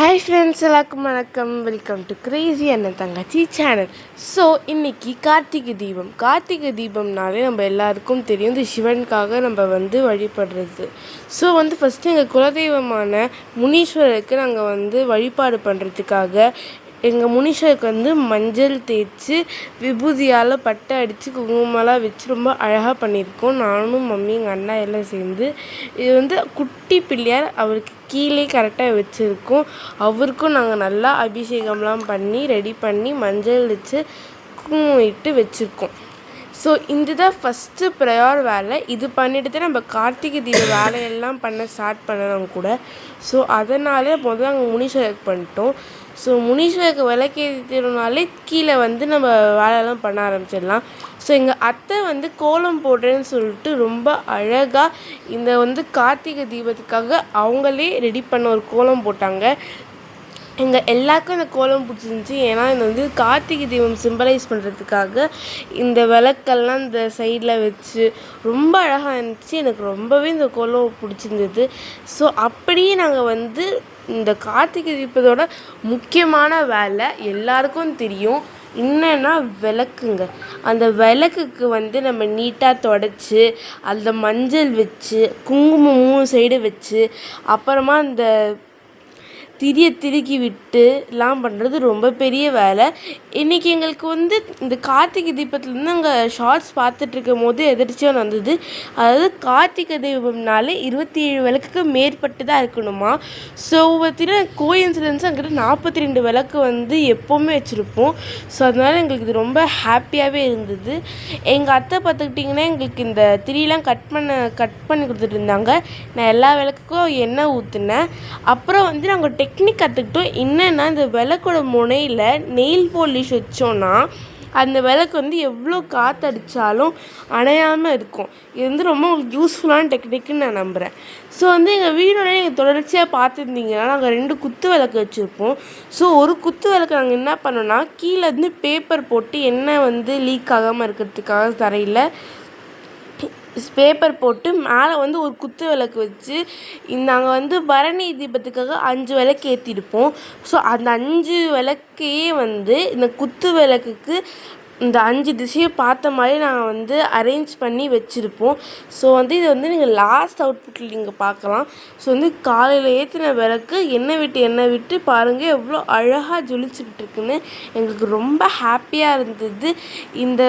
Hi friends எல்லாருக்கும் வணக்கம். Welcome to Crazy அண்ணன் தங்கச்சி சேனல் ஸோ இன்றைக்கி கார்த்திகை தீபம். கார்த்திகை தீபம்னாலே நம்ம எல்லாருக்கும் தெரியும் இந்த சிவனுக்காக நம்ம வந்து வழிபடுறது. ஸோ வந்து ஃபஸ்ட்டு எங்கள் குலதெய்வமான முனீஸ்வரருக்கு நாங்கள் வந்து வழிபாடு பண்ணுறதுக்காக எங்கள் முனிஷாவுக்கு வந்து மஞ்சள் தேய்ச்சி விபூதியால் பட்டை அடித்து குங்குமம்லாம் வச்சு ரொம்ப அழகாக பண்ணியிருக்கோம். நானும் மம்மி எங்கள் அண்ணா எல்லாம் சேர்ந்து. இது வந்து குட்டி பிள்ளையார் அவருக்கு கீழே கரெக்டாக வச்சுருக்கோம். அவருக்கும் நாங்கள் நல்லா அபிஷேகம்லாம் பண்ணி ரெடி பண்ணி மஞ்சள் வச்சு குங்குமம் இட்டு வச்சுருக்கோம். ஸோ இந்த தான் ஃபஸ்ட்டு ப்ரையார் வேலை. இது பண்ணிட்டு தான் நம்ம கார்த்திகை தீப வேலையெல்லாம் பண்ண ஸ்டார்ட் பண்ணணும் கூட. ஸோ அதனால் முதல்ல நாங்கள் முனீஸ்வரருக்கு பண்ணிட்டோம். ஸோ முனீஸ்வருக்கு விளக்கேற்றினாலே கீழே வந்து நம்ம வேலையெல்லாம் பண்ண ஆரம்பிச்சிடலாம். ஸோ எங்கள் அத்தை வந்து கோலம் போடுறேன்னு சொல்லிட்டு ரொம்ப அழகாக இந்த வந்து கார்த்திகை தீபத்துக்காக அவங்களே ரெடி பண்ண ஒரு கோலம் போட்டாங்க. எங்கள் எல்லாருக்கும் இந்த கோலம் பிடிச்சிருந்துச்சி. ஏன்னா இது வந்து கார்த்திகை தீபம் சிம்பலைஸ் பண்ணுறதுக்காக இந்த விளக்கெல்லாம் இந்த சைடில் வச்சு ரொம்ப அழகாக இருந்துச்சு. எனக்கு ரொம்பவே இந்த கோலம் பிடிச்சிருந்தது. ஸோ அப்படியே நாங்கள் வந்து இந்த கார்த்திகை தீபத்தோட முக்கியமான வேலை எல்லாருக்கும் தெரியும். என்னன்னா விளக்குங்க. அந்த விளக்குக்கு வந்து நம்ம நீட்டாக தொடச்சி அதில் மஞ்சள் வச்சு குங்குமம் மூணு சைடு வச்சு அப்புறமா அந்த திரியை திருக்கி விட்டுலாம் பண்ணுறது ரொம்ப பெரிய வேலை. இன்றைக்கி எங்களுக்கு வந்து இந்த கார்த்திகை தீபத்துலேருந்து நாங்கள் ஷார்ட்ஸ் பார்த்துட்ருக்கும் போது எதிர்ச்சியாக வந்தது. அதாவது கார்த்திகை தீபம்னாலே இருபத்தி ஏழு விளக்குக்கு மேற்பட்டு தான் இருக்கணுமா ஸோ பார்த்தீங்கன்னா கோயின்சிடன்ஸ் அங்கிட்ட நாற்பத்தி ரெண்டு விளக்கு வந்து எப்போவுமே வச்சுருப்போம். ஸோ அதனால் எங்களுக்கு இது ரொம்ப ஹாப்பியாகவே இருந்தது. எங்கள் அத்தை பார்த்துக்கிட்டிங்கன்னா எங்களுக்கு இந்த திரியெலாம் கட் பண்ண கட் பண்ணி கொடுத்துட்டு இருந்தாங்க. நான் எல்லா விளக்குக்கும் எண்ணெய் ஊற்றுனேன் அப்புறம் வந்து நாங்கள் டெக் டெக்னிக் கற்றுக்கிட்டோம் என்னென்னா இந்த விளக்கோட முனையில் நெயில் பாலிஷ் வச்சோன்னா அந்த விளக்கு வந்து எவ்வளோ காற்றடிச்சாலும் அணையாமல் இருக்கும். இது வந்து ரொம்ப உங்களுக்கு யூஸ்ஃபுல்லான டெக்னிக்குன்னு நான் நம்புகிறேன் ஸோ வந்து எங்கள் வீடோட நீங்கள் தொடர்ச்சியாக பார்த்துருந்தீங்கன்னா நாங்கள் ரெண்டு குத்து விளக்கு வச்சுருப்போம். ஸோ ஒரு குத்து விளக்கு நாங்கள் என்ன பண்ணோன்னா கீழேருந்து பேப்பர் போட்டு எண்ணெய் வந்து லீக் ஆகாமல் இருக்கிறதுக்காக தரையில் பேப்பர் போட்டு மேலே வந்து ஒரு குத்து விளக்கு வச்சு நாங்கள் வந்து பரணி தீபத்துக்காக அஞ்சு விளக்கு ஏற்றிருப்போம் ஸோ அந்த அஞ்சு விளக்கையே வந்து இந்த குத்து விளக்குக்கு இந்த அஞ்சு திசையை பார்த்த மாதிரி நாங்கள் வந்து அரேஞ்ச் பண்ணி வச்சுருப்போம். ஸோ வந்து இதை வந்து நீங்கள் லாஸ்ட் அவுட்புட்டில் நீங்கள் பார்க்கலாம். ஸோ வந்து காலையில் ஏற்றின விளக்கு எண்ணெய் விட்டு எண்ணெய் விட்டு பாருங்கள் எவ்வளோ அழகாக ஜொலிச்சுக்கிட்டு இருக்குன்னு. எங்களுக்கு ரொம்ப ஹாப்பியாக இருந்தது. இந்த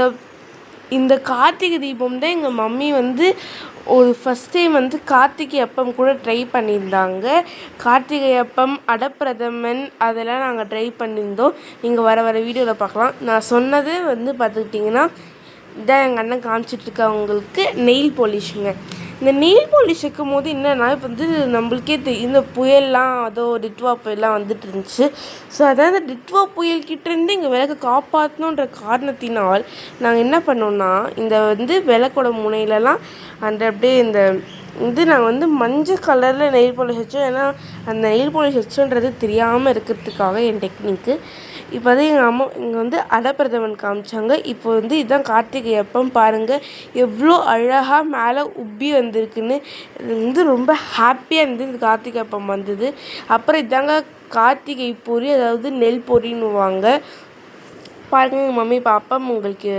இந்த கார்த்திகை தீபம் தான் எங்கள் மம்மி வந்து ஒரு ஃபஸ்ட் டைம் வந்து கார்த்திகை அப்பம் கூட ட்ரை பண்ணியிருந்தாங்க. கார்த்திகை அப்பம் அடப்பிரதமன் அதெல்லாம் நாங்கள் ட்ரை பண்ணியிருந்தோம். நீங்கள் வர வர வீடியோவில் பார்க்கலாம். நான் சொன்னது வந்து பார்த்துக்கிட்டிங்கன்னா இதான் எங்கள் அண்ணன் காமிச்சிட்ருக்கவங்களுக்கு நெயில் பாலிஷுங்க இந்த நெயில் பாலிஷ் வைக்கும் போது என்னென்னா இப்போ வந்து நம்மளுக்கே தெரியும் இந்த புயல்லாம் அதோ டிட்வா புயல்லாம் வந்துட்டு இருந்துச்சு. ஸோ அதாவது டிட்வா புயல் கிட்டேருந்து எங்கள் விளக்கை காப்பாற்றணுன்ற காரணத்தினால் நாங்கள் என்ன பண்ணோம்னா இந்த வந்து விளக்கோட முனையிலலாம் அந்த அப்படியே இந்த இது நாங்கள் வந்து மஞ்சள் கலரில் நெயில் பாலிஷ் வச்சோம். ஏன்னா அந்த நெயில் பாலிஷ் வச்சோன்றது தெரியாமல் இருக்கிறதுக்காக என் டெக்னிக்கு இப்போ வந்து எங்கள் அம்மா இங்கே வந்து அடப்பிரதமன் காமிச்சாங்க. இப்போ வந்து இதுதான் கார்த்திகை அப்பம் பாருங்கள் எவ்வளோ அழகாக மேலே உப்பி வந்திருக்குன்னு. இது வந்து ரொம்ப ஹாப்பியாக இருந்தது. இந்த கார்த்திகை அப்பம் வந்தது. அப்புறம் இதாங்க கார்த்திகை பொரி அதாவது நெல் பொரின்னுவாங்க. பாருங்கள் எங்கள் மம்மி இப்போ அப்பம் உங்களுக்கு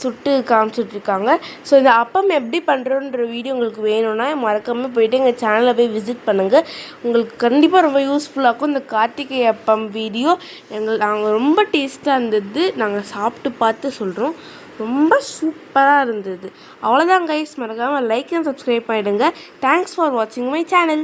சுட்டு காமிச்சிட்ருக்காங்க. ஸோ இந்த அப்பம் எப்படி பண்ணுறோன்ற வீடியோ உங்களுக்கு வேணும்னா மறக்காமல் போய்ட்டு எங்கள் சேனலை போய் விசிட் பண்ணுங்கள் உங்களுக்கு கண்டிப்பாக ரொம்ப யூஸ்ஃபுல்லாக இருக்கும் இந்த கார்த்திகை அப்பம் வீடியோ எங்கள் நாங்கள் ரொம்ப டேஸ்ட்டாக இருந்தது. நாங்கள் சாப்பிட்டு பார்த்து சொல்கிறோம் ரொம்ப சூப்பராக இருந்தது. அவ்வளோதான் கைஸ் மறக்காமல் லைக் அண்ட் சப்ஸ்கிரைப் பண்ணிவிடுங்க தேங்க்ஸ் ஃபார் வாட்சிங் மை சேனல்